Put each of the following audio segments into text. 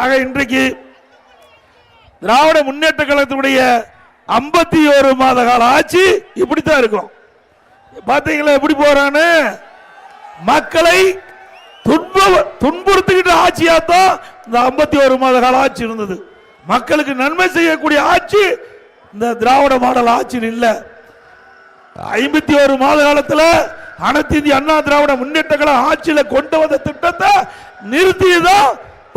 ஆக இன்றைக்கு திராவிட முன்னேற்ற கழகத்தினுடைய ஐம்பத்தி ஒரு மாத கால ஆட்சி இப்படித்தான் இருக்கும். பாத்தீங்களா எப்படி போறான்னு? மக்களை துன்ப துன்புறுத்துகின்ற ஆட்சியாத்தான் இந்த ஐம்பத்தி ஒரு மாத கால ஆட்சி இருந்தது. மக்களுக்கு நன்மை செய்யக்கூடிய ஆட்சி இந்த திராவிட மாடல் ஆட்சியில் இல்ல. ஐம்பத்தி ஒரு மாத காலத்துல அனைத்து இந்திய அண்ணா திராவிட முன்னேற்ற கழக ஆட்சியில கொண்டு வந்த திட்டத்தை நிறுத்தியதான்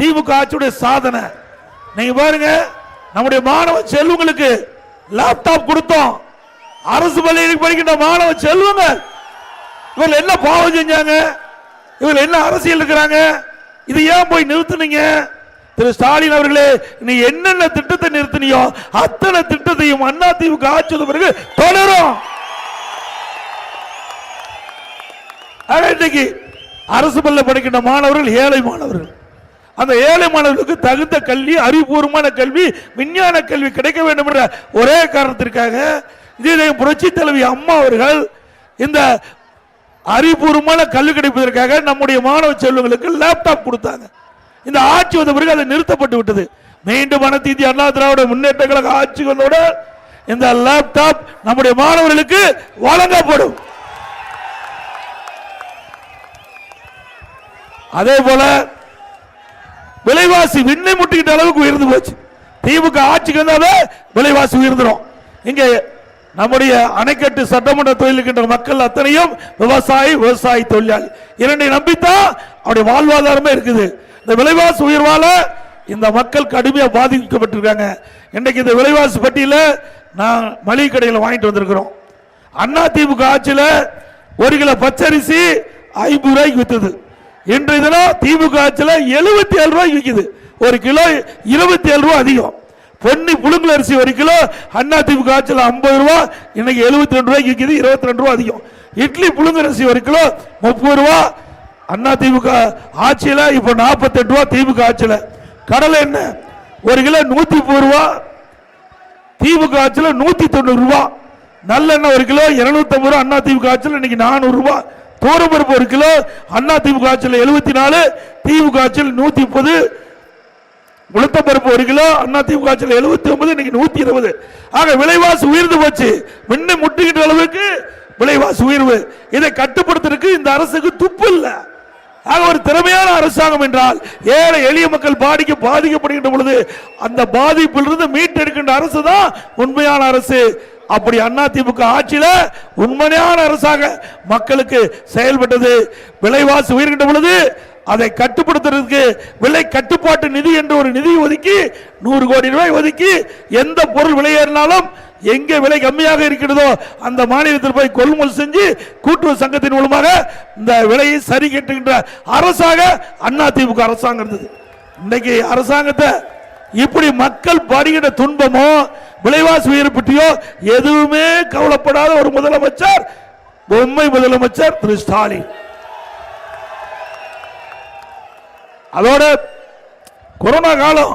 திமுக ஆட்சியுடைய சாதனை. நீங்க பாருங்க நம்முடைய மாணவ செல்வங்களுக்கு லேப்டாப் கொடுத்தோம். அரசு பள்ளியில் படிக்கின்ற மாணவ செல்வங்க இவர்கள் என்ன பாவம் செஞ்சாங்க? இவர்கள் என்ன அரசியல் இருக்கிறாங்க? இது ஏன் போய் நிறுத்துனீங்க? திரு ஸ்டாலின் அவர்களே நீ என்னென்ன திட்டத்தை நிறுத்தினியோ அத்தனை திட்டத்தையும் அண்ணா திமுக ஆட்சி பிறகு தொடரும். இன்னைக்கு அரசு பள்ளி படிக்கின்ற மாணவர்கள் ஏழை மாணவர்கள். அந்த ஏழை மாணவர்களுக்கு தகுந்த கல்வி அறிவுபூர்வமான கல்வி விஞ்ஞான கல்வி கிடைக்க வேண்டும் என்ற ஒரே காரணத்திற்காக இதயம் புரட்சி தலைவி அம்மா அவர்கள் இந்த அறிவுபூர்வமான கல்வி கிடைப்பதற்காக நம்முடைய மாணவ செல்வங்களுக்கு லேப்டாப் கொடுத்தாங்க. இந்த ஆட்சி வந்த பிறகு அது நிறுத்தப்பட்டு விட்டது. மீண்டும் அனைத்து இந்திய அண்ணா திராவிட முன்னேற்ற கழக ஆட்சி வந்தோட இந்த லேப்டாப் நம்முடைய மாணவர்களுக்கு வழங்கப்படும். அதே போல விலைவாசி விண்ணை முட்டிக்கிட்ட அளவுக்கு உயர்ந்து போச்சு. திமுக ஆட்சிக்கு வந்தாலே விலைவாசி உயர்ந்துடும் இங்கே நம்முடைய அணைக்கட்டு சட்டமன்ற தொழிலுக்கின்ற மக்கள் அத்தனையும் விவசாயி விவசாயி தொழிலாளி. இரண்டை நம்பித்தான் அவருடைய வாழ்வாதாரமே இருக்குது. இந்த விலைவாசி உயர்வால இந்த மக்கள் கடுமையாக பாதிக்கப்பட்டிருக்காங்க. இன்றைக்கு இந்த விலைவாசி பட்டியல நான் மளிகை கடையில் வாங்கிட்டு வந்திருக்கிறோம். அண்ணா திமுக ஆட்சியில் ஒரு கிலோ பச்சரிசி ஐம்பது ரூபாய்க்கு விற்றுது இன்றைய தினம் திமுக ஆட்சியில் எழுபத்தி ஏழு ரூபாய்க்கு விற்குது ஒரு கிலோ இருபத்தி ஏழு ரூபா அதிகம். பொன்னி புழுங்கல் அரிசி ஒரு கிலோ அண்ணா திமுக ஆட்சியில் ஐம்பது ரூபா இன்னைக்கு எழுபத்தி ரெண்டு ரூபாய்க்கு விற்குது இருபத்தி ரெண்டு ரூபா அதிகம். இட்லி புழுங்கல் அரிசி ஒரு கிலோ முப்பது ரூபா. அண்ணா திமுக ஆட்சியில் இப்போ நாற்பத்தெட்டு ரூபா திமுக ஆட்சியில். கடலை என்ன? ஒரு கிலோ நூற்றி முப்பது ரூபா. திமுக ஆட்சியில் நூற்றி தொண்ணூறு ரூபா. நல்லெண்ணெய் ஒரு கிலோ இரநூத்தம்பது ரூபா. அண்ணா திமுக ஆட்சியில் இன்னைக்கு நானூறுரூவா கோரப்பருப்பு ஒரு கிலோ அண்ணா திமுக ஆட்சியில் எழுபத்தி நாலு திமுக ஆட்சியில் நூற்றி முப்பது உளுத்தப்பருப்பு ஒரு கிலோ அண்ணா திமுக ஆட்சியில் எழுபத்தி ஒன்பது இன்னைக்கு நூற்றி இருபது. ஆக விலைவாசி உயர்ந்து போச்சு. முன்ன முட்டுகின்ற அளவுக்கு விலைவாசி உயர்வு. இதை கட்டுப்படுத்துறதுக்கு இந்த அரசுக்கு துப்பு இல்லை. ஆக ஒரு திறமையான அரசாங்கம் என்றால் ஏழை எளிய மக்கள் பாதிக்க பாதிக்கப்படுகின்ற பொழுது அந்த பாதிப்பிலிருந்து மீட்டெடுக்கின்ற அரசு தான் உண்மையான அரசு. அப்படி அண்ணா திமுக ஆட்சியில் உண்மையான அரசாக மக்களுக்கு செயல்பட்டது. விலைவாசி உயர்கின்ற பொழுது அதை கட்டுப்படுத்துறதுக்கு விலை கட்டுப்பாட்டு நிதி என்ற ஒரு நிதி ஒதுக்கி நூறு கோடி ரூபாய் ஒதுக்கி எந்த பொருள் விலையேறினாலும் எங்கே விலை கம்மியாக இருக்கிறதோ அந்த மாநிலத்தில் போய் கொள்முதல் செஞ்சு கூட்டுறவு சங்கத்தின் மூலமாக இந்த விலையை சரி கட்டுகின்ற அரசாக அண்ணா அரசாங்கம் இருந்தது. இன்னைக்கு அரசாங்கத்தை இப்படி மக்கள் படுகின்ற துன்பமோ விலைவாசி உயர்வு பற்றியோ எதுவுமே கவலைப்படாத ஒரு முதலமைச்சர் பொம்மை முதலமைச்சர் திரு ஸ்டாலின். அதோட கொரோனா காலம்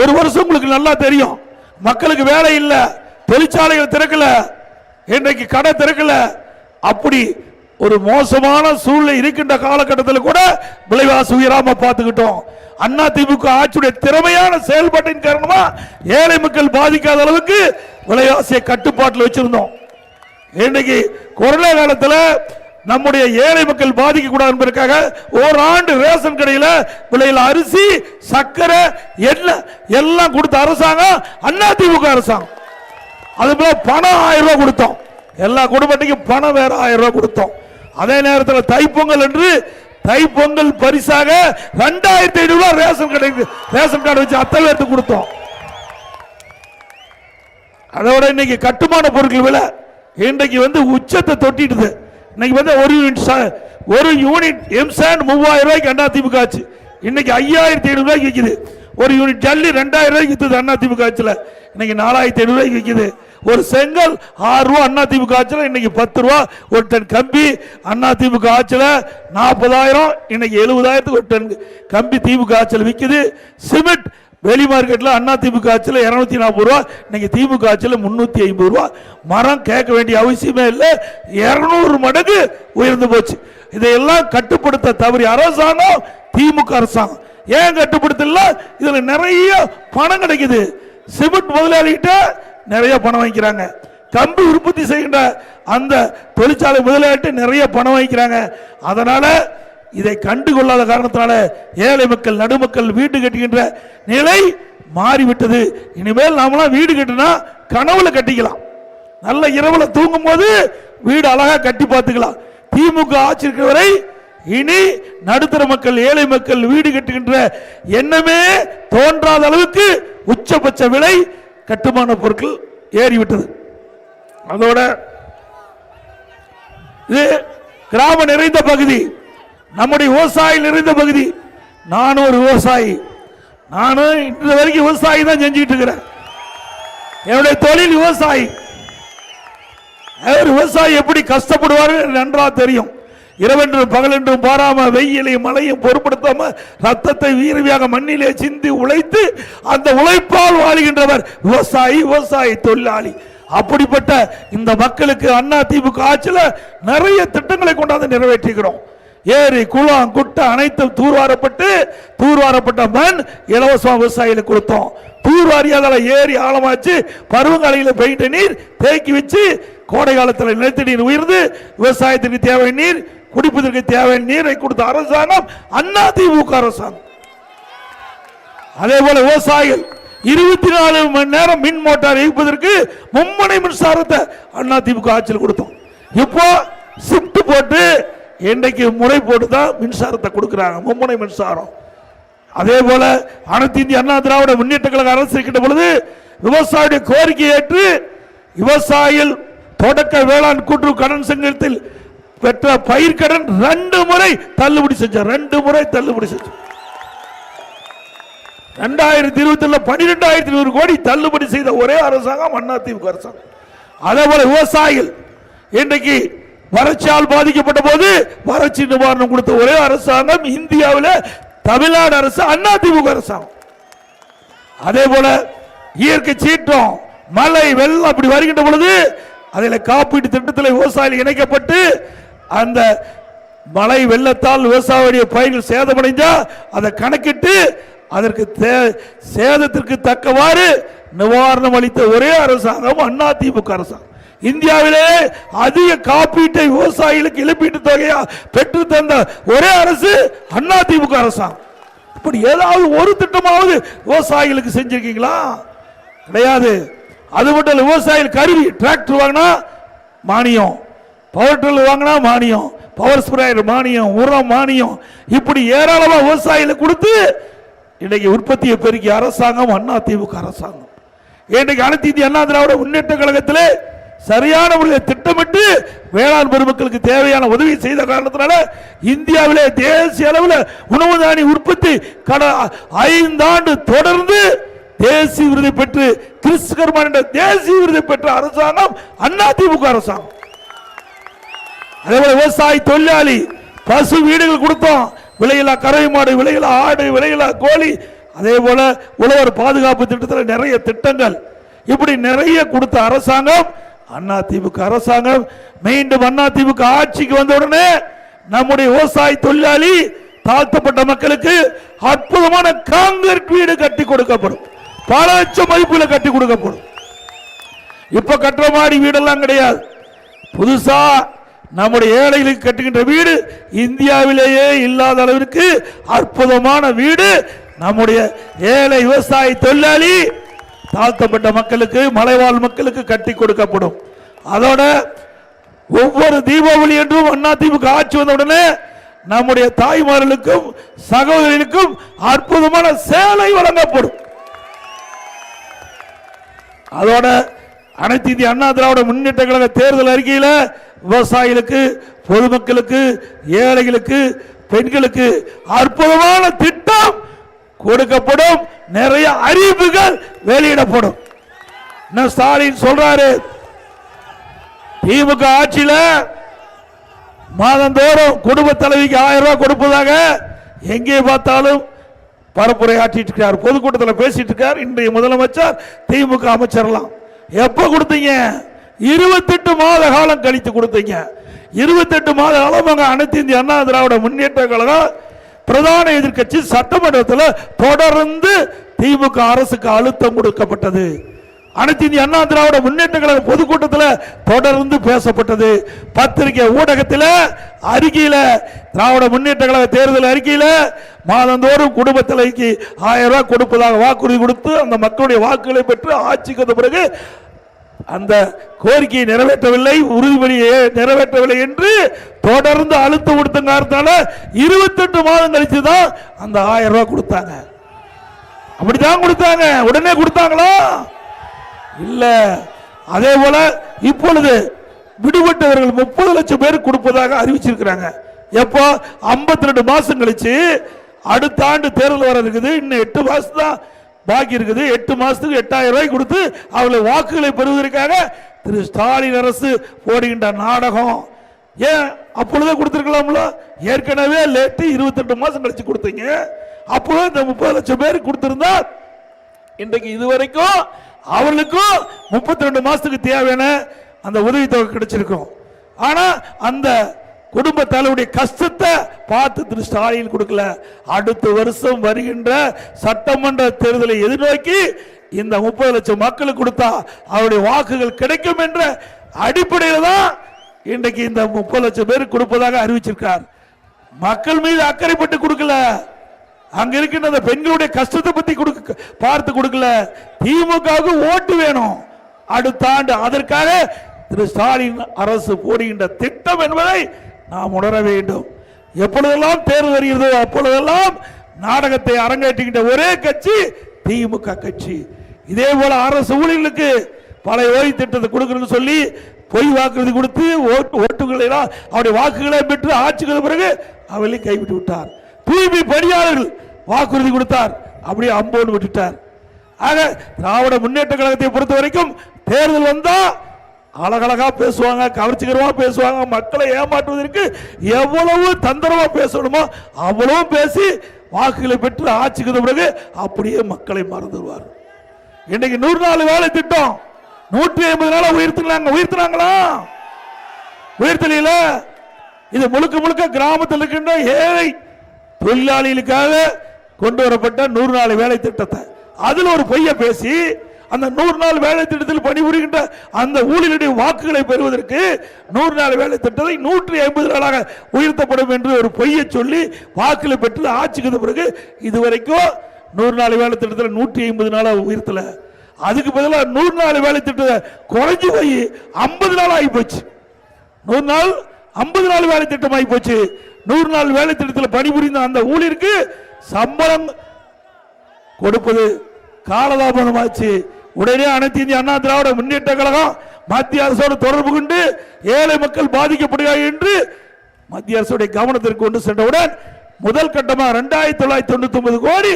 ஒரு வருஷம் உங்களுக்கு நல்லா தெரியும். மக்களுக்கு வேலை இல்லை தொழிற்சாலைகள் திறக்கல இன்றைக்கு கடை திறக்கல அப்படி ஒரு மோசமான சூழ்நிலை இருக்கின்ற காலகட்டத்தில் கூட விலைவாசி உயராம பார்த்துக்கிட்டோம். அண்ணா திமுக ஆட்சியுடைய திறமையான செயல்பாட்டின் காரணமா ஏழை மக்கள் பாதிக்காத அளவுக்கு விலைவாசியை கட்டுப்பாட்டில் வச்சிருந்தோம். இன்னைக்கு கொரோனா காலத்தில் நம்முடைய ஏழை மக்கள் பாதிக்க கூடாது என்பதற்காக ஓராண்டு ரேஷன் கடையில் விலையில் அரிசி சர்க்கரை எண்ணெய் எல்லாம் கொடுத்த அரசாங்கம் அண்ணா திமுக அரசாங்கம். அது போல பணம் ஆயிரம் ரூபாய் கொடுத்தோம். எல்லா குடும்பத்துக்கும் பணம் வேற ஆயிரம் ரூபாய் கொடுத்தோம். அதே நேரத்தில் தைப்பொங்கல் என்று தைப்பொங்கல் பரிசாக ரெண்டாயிரத்தி ஐநூறு ரூபாய் ரேஷன் கடைக்கு ரேஷன் கார்டு வச்சு அத்தனை பேர்த்துக்கு கொடுத்தோம். அதோட இன்னைக்கு கட்டுமான பொருட்கள் விலை இன்றைக்கு வந்து உச்சத்தை தொட்டிடுது. இன்னைக்கு வந்து ஒரு யூனிட் ஒரு யூனிட் எம்சாண்ட் மூவாயிரம் ரூபாய்க்கு அண்ணா திமுக ஆச்சு. இன்னைக்கு ஐயாயிரத்தி ஐநூறு ரூபாய்க்கு விற்குது ஒரு யூனிட் ஜல்லி ரெண்டாயிரம் ரூபாய்க்கு விற்றுது அண்ணா திமுக ஆச்சுல இன்னைக்கு நாலாயிரத்தி ஐநூறு ரூபாய்க்கு விற்குது ஒரு செங்கல் ஆறு ரூபா அண்ணா திமுக ஆட்சியில் இன்னைக்கு பத்து ரூபா. ஒரு டன் கம்பி அண்ணா திமுக ஆட்சியில் நாற்பதாயிரம் இன்னைக்கு எழுபதாயிரத்துக்கு ஒரு டன் கம்பி திமுக ஆட்சியில் விற்குது சிமெண்ட் வெளி மார்க்கெட்டில் அண்ணா திமுக ஆட்சியில் இரநூத்தி நாற்பது ரூபா இன்னைக்கு திமுக ஆட்சியில் முந்நூற்றி ஐம்பது ரூபா. மரம் கேட்க வேண்டிய அவசியமே இல்லை. இரநூறு மடங்கு உயர்ந்து போச்சு. இதையெல்லாம் கட்டுப்படுத்த தவறி அரசாங்கம் திமுக அரசாங்கம். ஏன் கட்டுப்படுத்தல? இதில் நிறைய பணம் கிடைக்குது. சிமெண்ட் முதலாளிகிட்ட நிறைய பணம் வாங்கிக்கிறாங்க. கம்பி உற்பத்தி செய்கின்ற அந்த தொழிற்சாலை முதலாளிகிட்ட நிறைய பணம் வாங்கிக்கிறாங்க. அதனால இதை கண்டுகொள்ளாத காரணத்தினால ஏழை மக்கள் நடுமக்கள் வீடு கட்டுகின்ற நிலை மாறிவிட்டது. இனிமேல் நாமெல்லாம் வீடு கட்டினா கனவுல கட்டிக்கலாம். நல்ல இரவுல தூங்கும் போது வீடு அழகா கட்டி பார்த்துக்கலாம். திமுக ஆட்சி வரை இனி நடுத்தர மக்கள் ஏழை மக்கள் வீடு கட்டுகின்ற எண்ணமே தோன்றாத அளவுக்கு உச்சபட்ச விலை கட்டுமான பொருட்கள் ஏறிவிட்டது. அதோட இது கிராம நிறைந்த பகுதி. நம்முடைய விவசாயி நிறைந்த பகுதி. நானும் ஒரு விவசாயி. நானும் இன்று வரைக்கும் விவசாயி தான் செஞ்சுட்டு இருக்கிறேன். என்னுடைய தொழில் விவசாயி. அவர் விவசாயி எப்படி கஷ்டப்படுவார் நன்றா தெரியும். இரவென்றும் பகலென்றும் பாராம வெயிலையும் மழையும் பொருட்படுத்தாம ரத்தத்தை வீரவியாக மண்ணிலே சிந்தி உழைத்து அந்த உழைப்பால் வாழுகின்றவர் விவசாயி விவசாயி தொழிலாளி. அப்படிப்பட்ட இந்த மக்களுக்கு அண்ணா திமுக ஆட்சியில் நிறைய திட்டங்களை கொண்டாந்து நிறைவேற்றிக்கிறோம் ஏரி குளம் குட்டை அனைத்தும் தூர்வாரப்பட்டு தூர்வாரப்பட்ட மண் இலவசமாக விவசாயிகளுக்கு கொடுத்தோம். தூர்வாரியாதால ஏரி ஆழமாச்சு பருவங்காலையில் பெயிண்ட நீர் தேக்கி வச்சு கோடை காலத்தில் நிலத்தடி நீர் உயர்ந்து விவசாயத்துக்கு தேவை நீர் குடிப்பதற்கு தேவை நீரை கொடுத்த அரசாங்கம் அண்ணா திமுக அரசாங்கம். அதே போல விவசாயிகள் இருபத்தி நாலு மணி நேரம் மின் மோட்டார் இயக்குவதற்கு மும்முனை மின்சாரத்தை அண்ணா திமுக ஆட்சியில் கொடுத்தோம். இப்போ ஷிஃப்ட் போட்டு இன்றைக்கு முறை போட்டு தான் மின்சாரத்தை கொடுக்குறாங்க மும்முனை மின்சாரம். அதே போல அனைத்து இந்திய அண்ணா திராவிட முன்னேற்ற கழக அரசு இருக்கின்ற பொழுது விவசாயியுடைய கோரிக்கை ஏற்று விவசாயிகள் தொடக்க வேளாண் கூட்டுறவு கடன் சங்கத்தில் பெற்ற பயிர்க்கடன் ரெண்டு முறை தள்ளுபடி செஞ்சார் ரெண்டு முறை தள்ளுபடி செஞ்சார் ரெண்டாயிரத்தி இருபத்தி பன்னிரெண்டாயிரத்தி நூறு கோடி தள்ளுபடி செய்த ஒரே அரசாங்கம் அண்ணா அரசாங்கம். அதே போல விவசாயிகள் இன்றைக்கு வறட்சியால் பாதிக்கப்பட்ட போது வறட்சி நிவாரணம் கொடுத்த ஒரே அரசாங்கம் இந்தியாவில் தமிழ்நாடு அரசு அண்ணா திமுக அரசாங்கம். அதே போல இயற்கை சீற்றம் மழை வெள்ளம் அப்படி வருகின்ற பொழுது அதில் காப்பீட்டு திட்டத்தில் விவசாயிகள் இணைக்கப்பட்டு அந்த மழை வெள்ளத்தால் விவசாயியுடைய பயிர்கள் சேதமடைஞ்சால் அதை கணக்கிட்டு அதற்கு தே- சேதத்திற்கு தக்கவாறு நிவாரணம் அளித்த ஒரே அரசாங்கம் அண்ணா திமுக அரசாங்கம். இந்தியாவிலே அதிக காப்பீட்டை விவசாயிகளுக்கு இழப்பீட்டு தொகையா பெற்று தந்த ஒரே அரசு அண்ணா திமுக அரசாங்கம். இப்படி ஏதாவது ஒரு திட்டமாவது விவசாயிகளுக்கு செஞ்சிருக்கீங்களா? கிடையாது. அது மட்டும் இல்லை விவசாயிகள் கருவி டிராக்டர் வாங்கினா மானியம். பவர் டிரில் வாங்கினா மானியம். பவர் ஸ்ப்ரேயர் மானியம் உரம் மானியம். இப்படி ஏராளமாக விவசாயிகளுக்கு கொடுத்து இன்றைக்கு உற்பத்தியை பெருக்கிய அரசாங்கம் அண்ணா திமுக அரசாங்கம். இன்றைக்கு அனைத்து இந்திய அண்ணா திராவிட முன்னேற்ற கழகத்தில் சரியான முறையில் திட்டமிட்டு வேளாண் பெருமக்களுக்கு தேவையான உதவி செய்த காரணத்தினால இந்தியாவிலே தேசிய அளவில் உணவு தானிய உற்பத்தி கட ஐந்தாண்டு தொடர்ந்து தேசிய விருதை பெற்று கிறிஸ்துகர்மான் என்ற தேசிய விருதை பெற்ற அரசாங்கம் அண்ணா திமுக அரசாங்கம். அதே விவசாய விவசாயி தொழிலாளி பசு வீடுகள் கொடுத்தோம். விலையில்லா கறவை மாடு விலையில்லா ஆடு விலையில்லா கோழி அதே போல உழவர் பாதுகாப்பு திட்டத்தில் நிறைய திட்டங்கள். இப்படி நிறைய கொடுத்த அரசாங்கம் அண்ணா திமுக அரசாங்கம் மீண்டும் அண்ணா திமுக ஆட்சிக்கு வந்த உடனே நம்முடைய விவசாய தொழிலாளி தாழ்த்தப்பட்ட மக்களுக்கு அற்புதமான காங்கிரீட் வீடு கட்டி கொடுக்கப்படும். பல லட்சம் மதிப்புல கட்டி கொடுக்கப்படும். இப்ப கட்டுற மாதிரி வீடெல்லாம் கிடையாது. புதுசா நம்முடைய ஏழைகளுக்கு கட்டுகின்ற வீடு இந்தியாவிலேயே இல்லாத அளவிற்கு அற்புதமான வீடு. நம்முடைய ஏழை விவசாய தொழிலாளி தாழ்த்தப்பட்ட மக்களுக்கு மலைவாழ் மக்களுக்கு கட்டி கொடுக்கப்படும். அதோட ஒவ்வொரு தீபாவளி என்றும் அண்ணா திமுக ஆட்சி வந்த உடனே நம்முடைய தாய்மார்களுக்கும் சகோதரிகளுக்கும் அற்புதமான சேலை வழங்கப்படும். அதோட அனைத்து இந்திய அண்ணா திராவிட முன்னேற்ற கழக தேர்தல் அறிக்கையில விவசாயிகளுக்கு பொதுமக்களுக்கு ஏழைகளுக்கு பெண்களுக்கு அற்புதமான திட்டம் கொடுக்கப்படும். நிறைய அறிவிப்புகள் வெளியிடப்படும். ஸ்டாலின் சொல்றாரு? திமுக ஆட்சியில் மாதந்தோறும் குடும்ப தலைவிக்கு ஆயிரம் ரூபாய் கொடுப்பதாக எங்கே பார்த்தாலும் பரப்புரை ஆற்றிட்டு இருக்கார். பொதுக்கூட்டத்தில் பேசிட்டு இருக்கார். இன்றைய முதலமைச்சர் திமுக அமைச்சர்லாம். எப்போ கொடுத்தீங்க? இருபத்தெட்டு மாத காலம் கழித்து கொடுத்தீங்க. இருபத்தெட்டு மாத காலம் அங்கே அனைத்து இந்திய அண்ணா திராவிட முன்னேற்ற கழகம் பிரதான எதிர்க்கட்சி சட்டமன்றத்தில் தொடர்ந்து திமுக அரசுக்கு அழுத்தம் கொடுக்கப்பட்டது. அனைத்து இந்திய அண்ணா திராவிட முன்னேற்ற கழக பொதுக்கூட்டத்தில் தொடர்ந்து பேசப்பட்டது. பத்திரிகை ஊடகத்தில் அறிக்கையில் திராவிட முன்னேற்ற கழக தேர்தல் அறிக்கையில் மாதந்தோறும் குடும்பத்தில் ஆயிரம் ரூபாய் கொடுப்பதாக வாக்குறுதி கொடுத்து அந்த மக்களுடைய வாக்குகளை பெற்று ஆட்சிக்கு வந்த பிறகு அந்த கோரிக்கையை நிறைவேற்றவில்லை உறுதிமொழியை நிறைவேற்றவில்லை என்று தொடர்ந்து அழுத்தம் கொடுத்த காரணத்தால இருபத்தெட்டு மாதம் கழிச்சு தான் அந்த ஆயிரம் ரூபாய் கொடுத்தாங்க. அப்படிதான் கொடுத்தாங்க. உடனே கொடுத்தாங்களா? இல்ல. அதே போல இப்பொழுது விடுபட்டவர்கள் முப்பது லட்சம் பேர் கொடுப்பதாக அறிவிச்சிருக்கிறாங்க. எப்போ? 52 ரெண்டு மாசம் கழிச்சு அடுத்த ஆண்டு தேர்தல் வர இருக்குது. இன்னும் எட்டு மாசம் தான் பாக்கி இருக்குது. எட்டு மாசத்துக்கு எட்டாயிரம் ரூபாய் கொடுத்து அவளை வாக்குகளை பெறுவதற்காக திரு ஸ்டாலின் அரசு போடுகின்ற நாடகம். ஏன்? அப்பொழுதே கொடுத்துருக்கலாம்ல? ஏற்கனவே லேட்டு இருபத்தெட்டு மாசம் கழிச்சு கொடுத்தீங்க. அப்போ இந்த முப்பது லட்சம் பேர் கொடுத்திருந்தா இன்றைக்கு இதுவரைக்கும் அவர்களுக்கும் முப்பத்தி ரெண்டு மாசத்துக்கு தேவையான அந்த உதவித்தொகை கிடைச்சிருக்கும். ஆனா அந்த குடும்ப தலைவருடைய கஷ்டத்தை பார்த்து திரு ஸ்டாலின் கொடுக்கல. அடுத்த வருஷம் வருகின்ற சட்டமன்ற தேர்தலை எதிர்நோக்கி இந்த முப்பது லட்சம் மக்களுக்கு கொடுத்தா அவருடைய வாக்குகள் கிடைக்கும் என்ற அடிப்படையில் தான் இன்றைக்கு இந்த முப்பது லட்சம் பேர் கொடுப்பதாக அறிவிச்சிருக்கார். மக்கள் மீது அக்கறைப்பட்டு கொடுக்கல. அங்க இருக்கின்ற அந்த பெண்களுடைய கஷ்டத்தை பத்தி கொடுக்க பார்த்து கொடுக்கல. திமுகவுக்கு ஓட்டு வேணும். அடுத்த ஆண்டு அதற்காக திரு ஸ்டாலின் அரசு போடுகின்ற திட்டம் என்பதை நாம் உணர வேண்டும். எப்பொழுதெல்லாம் தேர்தல் வருகிறதோ அப்பொழுதெல்லாம் நாடகத்தை அரங்கேற்றுகின்ற ஒரே கட்சி திமுக கட்சி. இதே போல அரசு ஊழியர்களுக்கு பல ஓய்வு திட்டத்தை கொடுக்கணும்னு சொல்லி பொய் வாக்குறுதி கொடுத்து ஓட்டு ஓட்டுகளை அவருடைய வாக்குகளை பெற்று ஆட்சிக்கு பிறகு அவளையும் கைவிட்டு விட்டார். தூய்மை பணியாளர்கள் வாக்குறுதி கொடுத்தார். அப்படியே அம்போடு விட்டுட்டார். ஆக திராவிட முன்னேற்ற கழகத்தை பொறுத்த வரைக்கும் தேர்தல் வந்தால் அழகழகா பேசுவாங்க கவர்ச்சிகரமாக பேசுவாங்க மக்களை ஏமாற்றுவதற்கு எவ்வளவு தந்திரமா பேசணுமோ அவ்வளவும் பேசி வாக்குகளை பெற்று ஆட்சிக்கு பிறகு அப்படியே மக்களை மறந்துடுவார் இன்னைக்கு நூறு நாள் வேலை திட்டம். நூற்றி ஐம்பது நாள் உயர்த்தினாங்க. உயர்த்தினாங்களா? உயர்த்தலையில இது முழுக்க முழுக்க கிராமத்தில் இருக்கின்ற ஏழை தொழிலாளிகளுக்காக கொண்டு வரப்பட்ட நூறு நாள் வேலை திட்டத்தை. அதில் ஒரு பொய்ய பேசி அந்த நூறு நாள் வேலை திட்டத்தில் பணிபுரிகின்ற அந்த ஊழியருடைய வாக்குகளை பெறுவதற்கு நூறு நாள் வேலை திட்டத்தை நூற்றி ஐம்பது நாளாக உயர்த்தப்படும் என்று ஒரு பொய்யை சொல்லி வாக்குகளை பெற்று ஆட்சிக்கு பிறகு இதுவரைக்கும் நூறு நாள் வேலை திட்டத்தில் நூற்றி ஐம்பது நாளாக உயர்த்தல. அதுக்கு பதிலாக நூறு நாள் வேலை திட்டத்தை குறைஞ்சு போய் ஐம்பது நாள் ஆகி போச்சு. நூறு நாள் ஐம்பது நாள் வேலை திட்டம் ஆகி போச்சு. நூறு நாள் வேலை திட்டத்தில் பணிபுரிந்த அந்த ஊழியருக்கு சம்பளம் கொடுப்பது காலதாபனமாச்சு உடனே அனைத்து இந்திய அண்ணா திராவிட முன்னேற்ற கழகம் மத்திய அரசோடு தொடர்பு கொண்டு ஏழை மக்கள் பாதிக்கப்படுகிறார் என்று மத்திய அரசுடைய கவனத்திற்கு கொண்டு சென்றவுடன் முதல் கட்டமாக ரெண்டாயிரத்தி தொள்ளாயிரத்தி தொண்ணூத்தி ஒன்பது கோடி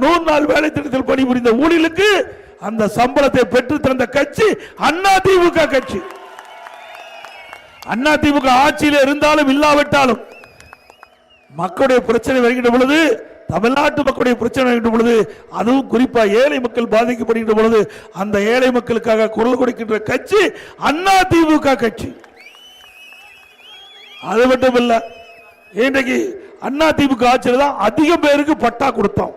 நூறு நாள் வேலை திட்டத்தில் பணிபுரிந்த ஊழலுக்கு அந்த சம்பளத்தை பெற்று தந்த கட்சி அண்ணா திமுக கட்சி. அண்ணா திமுக ஆட்சியில் இருந்தாலும் இல்லாவிட்டாலும் மக்களுடைய பிரச்சனை வருகின்ற பொழுது தமிழ்நாட்டு மக்களுடைய பிரச்சனை பொழுது அதுவும் குறிப்பாக ஏழை மக்கள் பாதிக்கப்படுகின்ற பொழுது அந்த ஏழை மக்களுக்காக குரல் கொடுக்கின்ற கட்சி அண்ணா திமுக கட்சி. அது மட்டும் இல்லை இன்றைக்கு அண்ணா திமுக ஆட்சியில் தான் அதிகம் பேருக்கு பட்டா கொடுத்தோம்.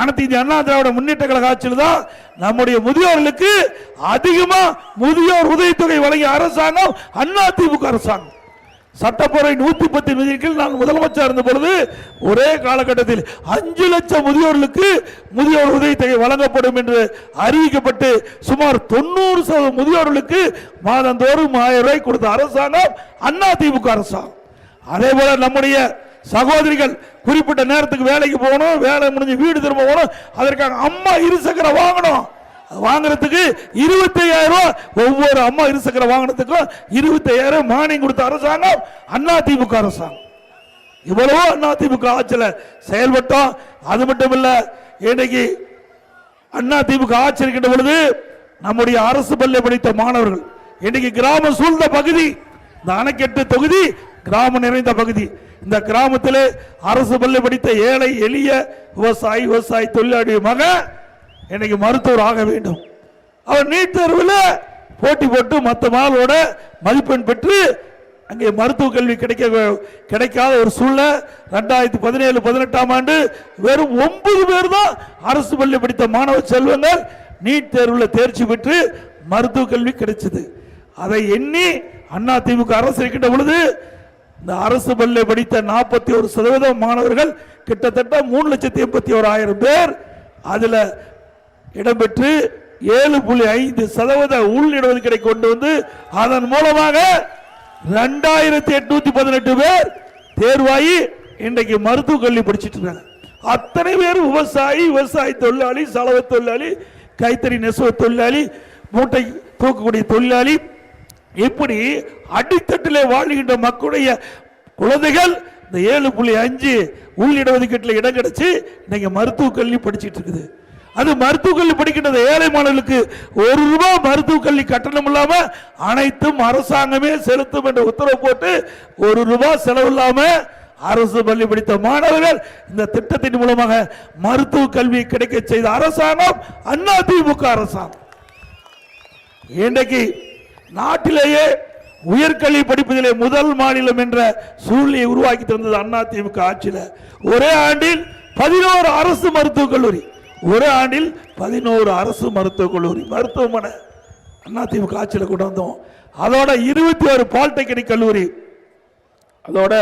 அனைத்து இந்திய அண்ணா திராவிட முன்னேற்ற கழக ஆட்சியில் தான் நம்முடைய முதியோர்களுக்கு அதிகமாக முதியோர் உதவித்தொகை வழங்கிய அரசாங்கம் அண்ணா திமுக அரசாங்கம். சட்டப்பேரவை நூத்தி பத்து விதிகள் நான் முதலமைச்சர் இருந்த பொழுது ஒரே காலகட்டத்தில் அஞ்சு லட்சம் முதியோர்களுக்கு முதியோர் உதவித்தொகை வழங்கப்படும் என்று அறிவிக்கப்பட்டு சுமார் தொண்ணூறு சதவீத முதியோர்களுக்கு மாதந்தோறும் ஆயிரம் ரூபாய் கொடுத்த அரசாங்கம் அண்ணா திமுக அரசாங்கம். அதே போல நம்முடைய சகோதரிகள் குறிப்பிட்ட நேரத்துக்கு வேலைக்கு போகணும் வேலை முடிஞ்சு வீடு திரும்ப போகணும் அதற்காக அம்மா இருசக்கர வாங்கணும் வாங்குறதுக்கு இருபத்தி ஐயாயிரம் ரூபாய். ஒவ்வொரு அம்மா இருசக்கர வாங்கினதுக்கும் இருபத்தி ஐயாயிரம் மானியம் கொடுத்த அரசாங்கம் அண்ணா திமுக அரசாங்கம். இவ்வளவோ அண்ணா திமுக ஆட்சியில் செயல்பட்டோம். அது மட்டும் இல்லை இன்னைக்கு அண்ணா திமுக ஆட்சி இருக்கின்ற பொழுது நம்முடைய அரசு பள்ளி படித்த மாணவர்கள் இன்னைக்கு கிராமம் சூழ்ந்த பகுதி இந்த அணைக்கட்டு தொகுதி கிராமம் நிறைந்த பகுதி. இந்த கிராமத்தில் அரசு பள்ளி படித்த ஏழை எளிய விவசாயி விவசாயி தொழிலாளி மகன் இன்னைக்கு மருத்துவர் ஆக வேண்டும். அவர் நீட் தேர்வில் போட்டி போட்டு மற்ற மாணவரோட மதிப்பெண் பெற்று அங்கே மருத்துவ கல்வி கிடைக்க கிடைக்காத ஒரு சூழ்நிலை ரெண்டாயிரத்தி பதினேழு பதினெட்டாம் ஆண்டு வெறும் ஒன்பது பேர் தான் அரசு பள்ளி படித்த மாணவ செல்வங்கள் நீட் தேர்வில் தேர்ச்சி பெற்று மருத்துவ கல்வி கிடைச்சது. அதை எண்ணி அண்ணா திமுக அரசு இருக்கின்ற பொழுது இந்த அரசு பள்ளி படித்த நாற்பத்தி ஒரு சதவீதம் மாணவர்கள் கிட்டத்தட்ட மூணு லட்சத்தி எண்பத்தி ஓராயிரம் பேர் அதில் இடம்பெற்று ஏழு புள்ளி ஐந்து சதவீத உள் இடஒதுக்கீடை கொண்டு வந்து அதன் மூலமாக ரெண்டாயிரத்தி எட்நூத்தி பதினெட்டு பேர் தேர்வாகி இன்றைக்கு மருத்துவ கல்வி படிச்சிட்டு இருக்காங்க. அத்தனை பேர் விவசாயி விவசாய தொழிலாளி சலவ தொழிலாளி கைத்தறி நெசவு தொழிலாளி மூட்டை தூக்கக்கூடிய தொழிலாளி. இப்படி அடித்தட்டிலே வாழ்கின்ற மக்களுடைய குழந்தைகள் இந்த ஏழு புள்ளி அஞ்சு உள் இடஒதுக்கீட்டில் இடம் கிடைச்சி இன்னைக்கு மருத்துவ கல்வி படிச்சுட்டு இருக்குது. அது மருத்துவக் கல்வி படிக்கின்றது. ஏழை மாணவர்களுக்கு ஒரு ரூபாய் மருத்துவக் கல்வி கட்டணம் இல்லாமல் அனைத்தும் அரசாங்கமே செலுத்தும் என்ற உத்தரவு போட்டு ஒரு ரூபாய் செலவு இல்லாமல் அரசு பள்ளி படித்த மாணவர்கள் இந்த திட்டத்தின் மூலமாக மருத்துவ கல்வி கிடைக்க செய்த அரசாங்கம் அண்ணா திமுக அரசாங்கம். இன்றைக்கு நாட்டிலேயே உயர்கல்வி படிப்பதிலே முதல் மாநிலம் என்ற சூழ்நிலையை உருவாக்கி தந்தது அண்ணா திமுக ஆட்சியில். ஒரே ஆண்டில் பதினோரு அரசு மருத்துவக் கல்லூரி. ஒரு ஆண்டில் பதினோரு அரசு மருத்துவக் கல்லூரி மருத்துவமனை அண்ணா ஆட்சியில் கொண்டு வந்தோம். அதோட இருபத்தி ஒரு பாலிடெக்னிக் கல்லூரி அதோட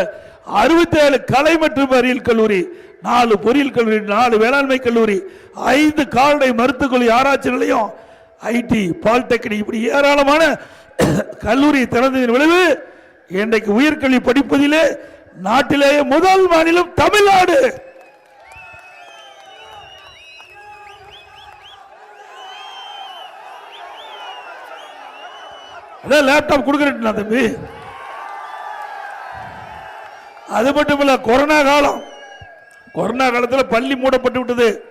அறுபத்தி ஏழு கலை மற்றும் அறிவியல் கல்லூரி நாலு பொறியியல் கல்லூரி நாலு வேளாண்மை கல்லூரி ஐந்து கால்நடை மருத்துவக் கல்லூரி ஆராய்ச்சி நிலையம் ஐடி பாலிடெக்னிக் இப்படி ஏராளமான கல்லூரி திறந்ததின் விளைவு இன்றைக்கு உயர்கல்வி படிப்பதிலே நாட்டிலேயே முதல் மாநிலம் தமிழ்நாடு. அதான் லேப்டாப் கொடுக்குறேன் தம்பி. அது மட்டும் இல்ல கொரோனா காலம். கொரோனா காலத்தில் பள்ளி மூடப்பட்டு விட்டது.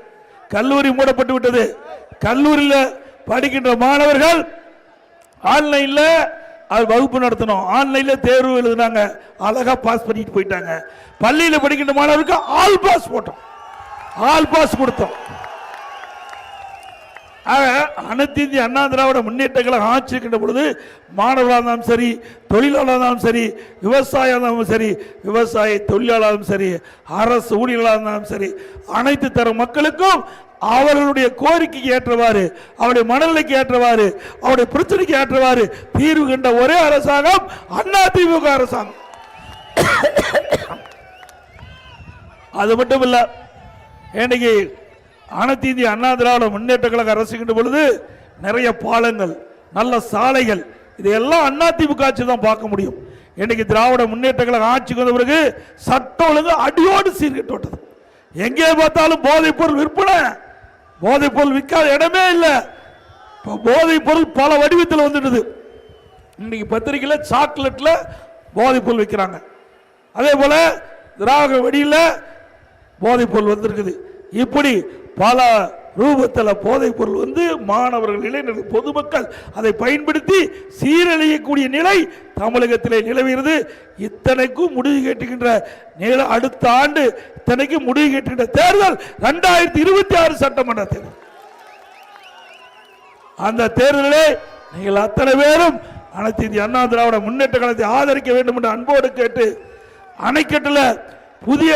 கல்லூரி மூடப்பட்டு விட்டது. கல்லூரியில் படிக்கின்ற மாணவர்கள் ஆன்லைனில் அது வகுப்பு நடத்தணும். ஆன்லைனில் தேர்வு எழுதுனாங்க. அழகாக பாஸ் பண்ணிட்டு போயிட்டாங்க. பள்ளியில் படிக்கின்ற மாணவருக்கு ஆல் பாஸ் போட்டோம். ஆல் பாஸ் கொடுத்தோம். அனைத்து இந்திய அண்ணா திராவிட முன்னேற்ற கழகம் ஆட்சி இருக்கின்ற பொழுது மாணவராக இருந்தாலும் சரி தொழிலாளராக இருந்தாலும் சரி விவசாயம் இருந்தாலும் சரி விவசாய தொழிலாளரும் சரி அரசு ஊழியர்களாக இருந்தாலும் சரி அனைத்து தர மக்களுக்கும் அவர்களுடைய கோரிக்கைக்கு ஏற்றவாறு அவருடைய மனநிலைக்கு ஏற்றவாறு அவருடைய பிரச்சனைக்கு ஏற்றவாறு தீர்வு கண்ட ஒரே அரசாங்கம் அண்ணா திமுக அரசாங்கம். அது மட்டும் இல்லை இன்னைக்கு அனைத்து இந்திய அண்ணா திராவிட முன்னேற்ற கழக அரசுகின்ற பொழுது நிறைய பாலங்கள் நல்ல சாலைகள் இதையெல்லாம் அண்ணா திமுக ஆட்சி தான் பார்க்க முடியும். இன்னைக்கு திராவிட முன்னேற்ற கழக ஆட்சிக்கு வந்த பிறகு சட்டம் ஒழுங்கு அடியோடு சீர்கட்டு விட்டது. எங்கே பார்த்தாலும் போதைப் பொருள் விற்பனை போதைப் பொருள் விற்காத இடமே இல்லை. இப்போ போதைப் பொருள் பல வடிவத்தில் வந்துடுது. இன்னைக்கு பத்திரிக்கையில் சாக்லேட்டில் போதைப் பொருள் விற்கிறாங்க. அதே போல் திராவக வெடியில் போதைப் பொருள் வந்திருக்குது. இப்படி பல ரூபத்தில் போதைப் பொருள் வந்து மாணவர்கள் இளைஞர்கள் பொதுமக்கள் அதை பயன்படுத்தி சீரழியக்கூடிய நிலை தமிழகத்திலே நிலவுகிறது. இத்தனைக்கும் முடிவு கேட்டுகின்ற நில அடுத்த ஆண்டு இத்தனைக்கும் முடிவு கேட்டுகின்ற தேர்தல் ரெண்டாயிரத்தி இருபத்தி ஆறு சட்டமன்ற தேர்தல். அந்த தேர்தலிலே நீங்கள் அத்தனை பேரும் அனைத்து இந்திய அண்ணா திராவிட முன்னேற்ற கழகத்தை ஆதரிக்க வேண்டும் என்று அன்போடு கேட்டு அணைக்கட்டில் புதிய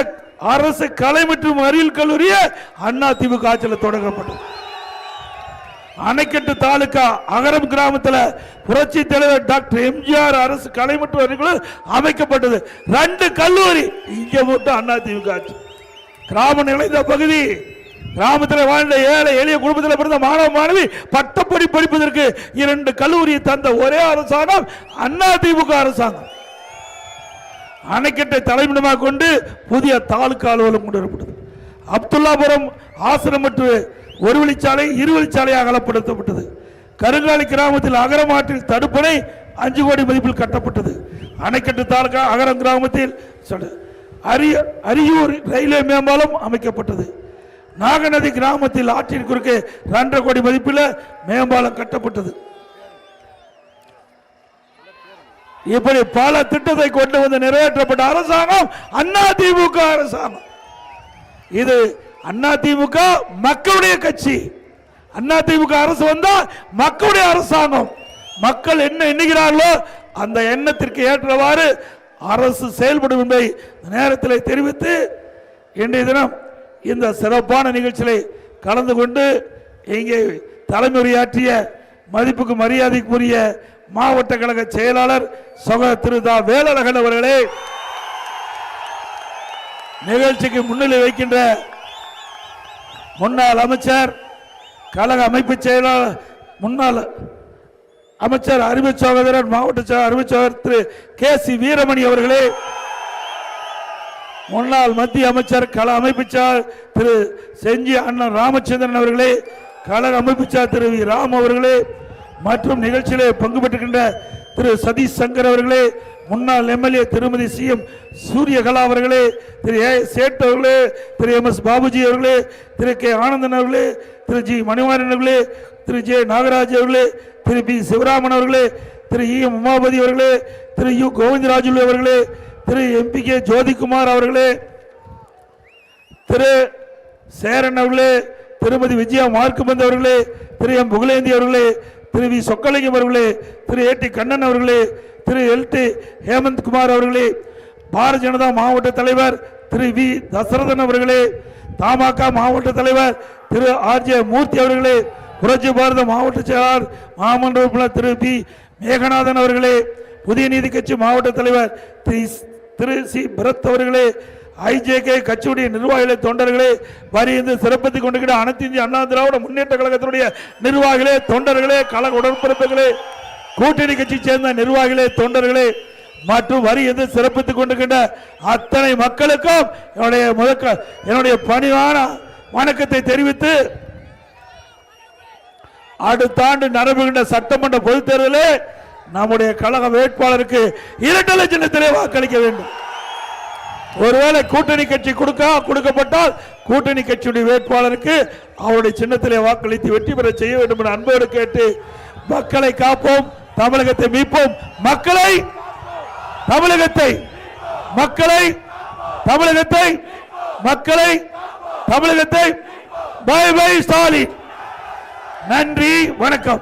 அரசு கலை மற்றும் அறிவியல் கல்லூரியை அண்ணா திமுக ஆட்சியில் தொடங்கப்பட்டது. அணைக்கட்டு தாலுகா அகரம் கிராமத்தில் புரட்சி தலைவர் டாக்டர் எம்ஜிஆர் அரசு கலை மற்றும் அறிவியல் அமைக்கப்பட்டது. ரெண்டு கல்லூரி இங்க மட்டும் அண்ணா திமுக ஆட்சி கிராம நிலைந்த பகுதி கிராமத்தில் வாழ்ந்த ஏழை எளிய குடும்பத்தில் பிறந்த மாணவ மாணவி பட்டப்படி படிப்பதற்கு இரண்டு கல்லூரியை தந்த ஒரே அரசாங்கம் அண்ணா திமுக அரசாங்கம். அணைக்கட்டை தலைமையிடமாக கொண்டு புதிய தாலுக்கா அலுவலகம் கொண்டு வரப்பட்டது. அப்துல்லாபுரம் மற்றும் ஒரு வழிச்சாலை இரு வழிச்சாலை அகலப்படுத்தப்பட்டது. கருங்காலி கிராமத்தில் அகரமாற்றில் தடுப்பணை அஞ்சு கோடி மதிப்பில் கட்டப்பட்டது. அணைக்கட்டு தாலுகா அகரம் கிராமத்தில் அரிய அரியூர் ரயில்வே மேம்பாலம் அமைக்கப்பட்டது. நாகநதி கிராமத்தில் ஆற்றின் குறுக்கே இரண்டரை கோடி மதிப்பில் மேம்பாலம் கட்டப்பட்டது. இப்படி பல திட்டத்தை கொண்டு வந்து நிறைவேற்றப்பட்ட அரசாங்கம் அண்ணா திமுக அரசாங்கம். இது அண்ணா திமுக மக்களுடைய கட்சி. அண்ணா திமுக அரசு வந்தா மக்களுடைய அரசாங்கம். மக்கள் என்ன எண்ணுகிறார்களோ அந்த எண்ணத்திற்கு ஏற்றவாறு அரசு செயல்படும் என்பதை நேரத்தில் தெரிவித்து இன்றைய தினம் இந்த சிறப்பான நிகழ்ச்சியிலே கலந்து கொண்டு இங்கே தலைமுறையாற்றிய மதிப்புக்கு மரியாதைக்குரிய மாவட்ட கழக செயலாளர் சொக திரு தா. வேலழகன் அவர்களே நிகழ்ச்சிக்கு முன்னிலை வைக்கின்ற முன்னாள் அமைச்சர் கழக அமைப்பு செயலாளர் முன்னாள் அமைச்சர் அறிவு சகோதரர் மாவட்ட அறிவு சகோதரர் திரு. கே. சி. வீரமணி அவர்களே முன்னாள் மத்திய அமைச்சர் கள அமைப்பு திரு. செஞ்சி அண்ணன் ராமச்சந்திரன் அவர்களே கழக அமைப்பு திரு. ராம் அவர்களே மற்றும் நிகழ்ச்சியிலே பங்கு பெற்றுகின்ற திரு சதீஷ் சங்கர் அவர்களே முன்னாள் எம்எல்ஏ திருமதி சி எம் சூரியகலா அவர்களே திரு ஏ சேட் அவர்களே திரு எம் எஸ் பாபுஜி அவர்களே திரு கே ஆனந்தன் அவர்களே திரு ஜி மணிமாறன் அவர்களே திரு ஜே நாகராஜ் அவர்களே திரு பி சிவராமன் அவர்களே திரு இ எம் உமாபதி அவர்களே திரு யு கோவிந்தராஜுலு அவர்களே திரு எம்பி கே ஜோதிகுமார் அவர்களே திரு சேரன் அவர்களே திருமதி விஜயா மார்க்குமந்த் அவர்களே திரு எம் புகழேந்தி அவர்களே திரு வி. சொக்கலிங்கம் அவர்களே திரு ஏ. டி. கண்ணன் அவர்களே திரு எல். டி. ஹேமந்த் குமார் அவர்களே பாரதிய ஜனதா மாவட்ட தலைவர் திரு வி. தசரதன் அவர்களே தமாக மாவட்ட தலைவர் திரு ஆர். ஜே. மூர்த்தி அவர்களே புரட்சி பாரத மாவட்ட செயலாளர் மாமன்ற உறுப்பினர் திரு பி. மேகநாதன் அவர்களே புதிய நீதி கட்சி மாவட்ட தலைவர் திரு திரு சி. பரத் அவர்களே ஐஜேகே கட்சியுடைய நிர்வாகிகளை தொண்டர்களே வரி என்று சிறப்பித்து கொண்டிருக்கிற அனைத்து இந்திய அண்ணா திராவிட முன்னேற்ற கழகத்தினுடைய நிர்வாகிகளே தொண்டர்களே கழக உடன்பிறப்புகளே கூட்டணி கட்சி சேர்ந்த நிர்வாகிகளே தொண்டர்களே மற்றும் வரி என்று சிறப்பித்துக் கொண்டிருக்கின்ற அத்தனை மக்களுக்கும் என்னுடைய முதக்க என்னுடைய பணிவான வணக்கத்தை தெரிவித்து அடுத்த ஆண்டு நடைபெறுகின்ற சட்டமன்ற பொதுத் தேர்தலில் நம்முடைய கழக வேட்பாளருக்கு இரண்டு லட்சம் வாக்களிக்க வேண்டும். ஒருவேளை கூட்டணி கட்சி கொடுக்க கொடுக்கப்பட்டால் கூட்டணி கட்சியுடைய வேட்பாளருக்கு அவருடைய சின்னத்திலே வாக்களித்து வெற்றி பெற செய்ய வேண்டும் என அன்போடு கேட்டு மக்களை காப்போம் தமிழகத்தை மீட்போம். மக்களை தமிழகத்தை மக்களை தமிழகத்தை மக்களை தமிழகத்தை. Bye bye Stalin. நன்றி வணக்கம்.